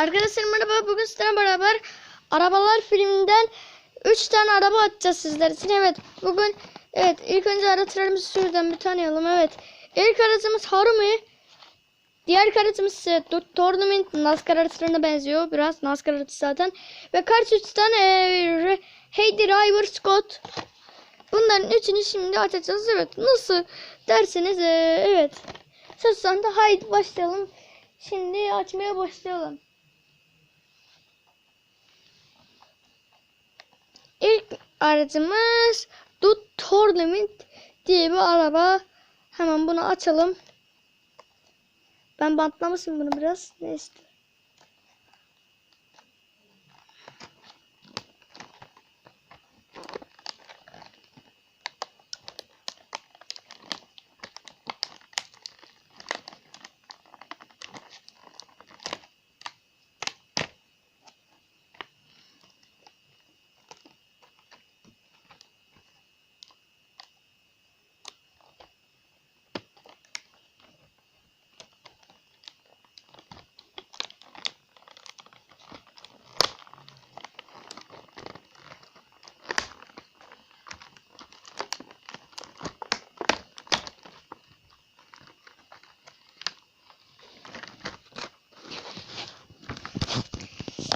Arkadaşlar merhaba. Bugün sizlerle beraber Arabalar filminden 3 tane araba atacağız sizler için. Evet. Bugün evet ilk önce araçlarımızı şuradan bir tanıyalım. Evet. İlk aracımız Harumi. Diğer aracımız ise Tournament NASCAR araçlarına benziyor. Biraz NASCAR aracı zaten. Ve karşı üçten ee, Heidi Driver Scott. Bunların üçünü şimdi açacağız. Evet. Nasıl derseniz ee, evet. Söz sonunda haydi başlayalım. Şimdi açmaya başlayalım. İlk aracımız Dut Tournament diye bir araba. Hemen bunu açalım. Ben bantlamışım bunu biraz. Neyse.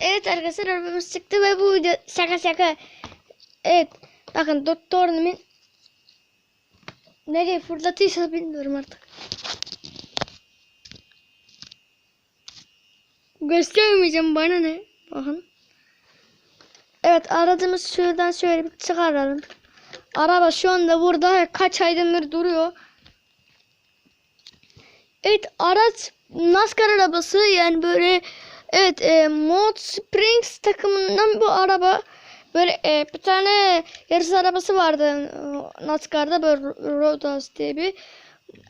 Evet arkadaşlar arabamız çıktı ve bu video şaka şaka. Evet bakın doktorumun nereye fırlatıysa bilmiyorum artık. Göstermeyeceğim bana ne. Bakın. Evet aradığımız şuradan şöyle bir çıkaralım. Araba şu anda burada kaç aydır duruyor. Evet araç NASCAR arabası yani böyle evet e, Mod Springs takımından bu araba böyle e, bir tane yarış arabası vardı e, NASCAR'da böyle Roadhouse diye bir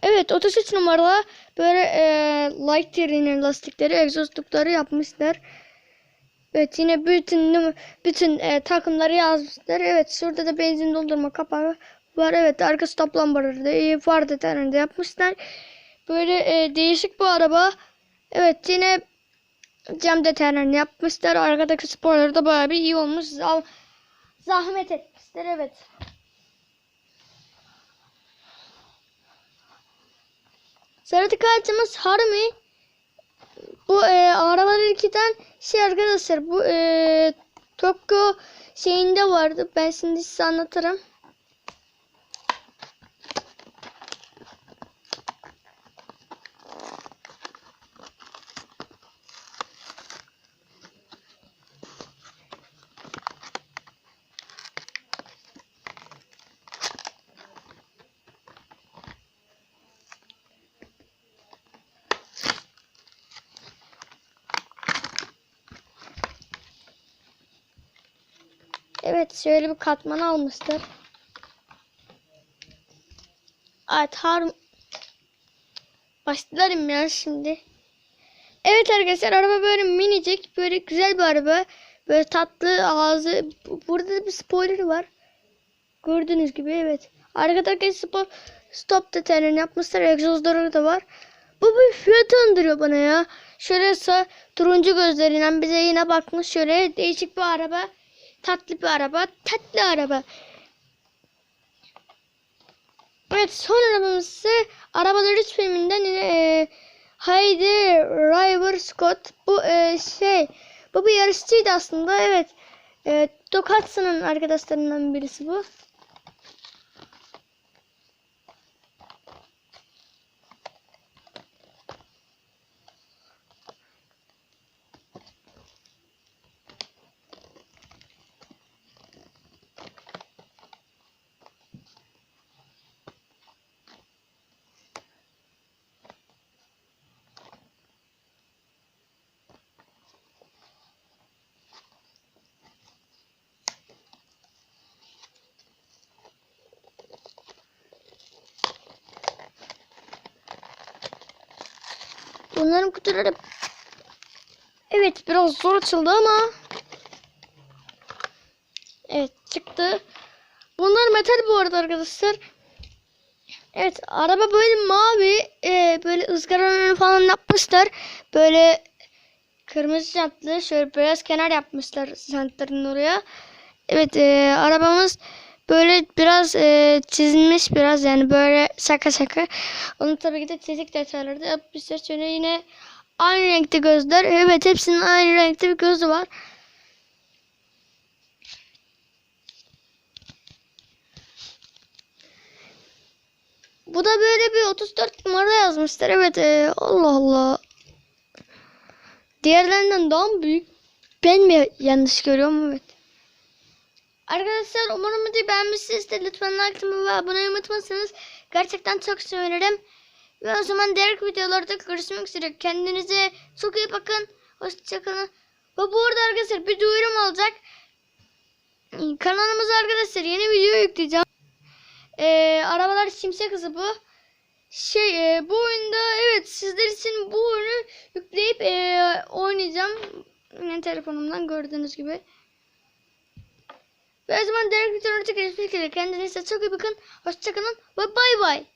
evet 33 numaralı böyle e, light yine lastikleri egzozlukları yapmışlar. Evet yine bütün bütün e, takımları yazmışlar. Evet şurada da benzin doldurma kapağı var. Evet arka stop lambaları da iyi far detaylarını yapmışlar. Böyle e, değişik bu araba. Evet yine cam detaylarını yapmışlar. Arkadaki sporları da bayağı bir iyi olmuş. Zah zahmet etmişler evet. Sıradaki aracımız Harumi. Bu e, arabalar ikiden şey arkadaşlar bu e, Tokyo şeyinde vardı. Ben şimdi size anlatırım. Evet şöyle bir katman almışlar. Evet har Başlarım ya şimdi. Evet arkadaşlar araba böyle minicik böyle güzel bir araba. Böyle tatlı ağzı. Bu- Burada da bir spoiler var. Gördüğünüz gibi evet. Arkadaki stop, stop detaylarını yapmışlar. Egzozları da var. Bu bir Fiat andırıyor bana ya. Şöyle sağ turuncu gözleriyle bize yine bakmış. Şöyle değişik bir araba. Tatlı bir araba. Tatlı araba. Evet son arabamız ise Arabalar 3 filminden e, Heidi River Scott. Bu e, şey bu bir yarışçıydı aslında. Evet. E, Dokatsu'nun arkadaşlarından birisi bu. Bunların kutuları Evet biraz zor açıldı ama Evet çıktı. Bunlar metal bu arada arkadaşlar. Evet araba böyle mavi e, böyle ızgara falan yapmışlar. Böyle kırmızı jantlı şöyle beyaz kenar yapmışlar jantların oraya. Evet e, arabamız böyle biraz e, çizilmiş biraz yani böyle şaka şaka. Onun tabii ki de çizik detayları da yapmışlar. Şöyle yine aynı renkte gözler. Evet hepsinin aynı renkte bir gözü var. Bu da böyle bir 34 numara yazmışlar. Evet e, Allah Allah. Diğerlerinden daha mı büyük? Ben mi yanlış görüyorum? Evet. Arkadaşlar umarım videoyu beğenmişsinizdir. Lütfen like atmayı ve abone olmayı unutmazsanız gerçekten çok sevinirim. Ve o zaman diğer videolarda görüşmek üzere. Kendinize çok iyi bakın. Hoşçakalın. Ve bu arada arkadaşlar bir duyurum olacak. Kanalımıza arkadaşlar yeni video yükleyeceğim. Ee, arabalar simsek hızı bu. Şey e, bu oyunda evet sizler için bu oyunu yükleyip e, oynayacağım. Yine telefonumdan gördüğünüz gibi. Ve o zaman videolarda görüşmek üzere. Kendinize çok iyi bakın. Hoşçakalın ve bay bay.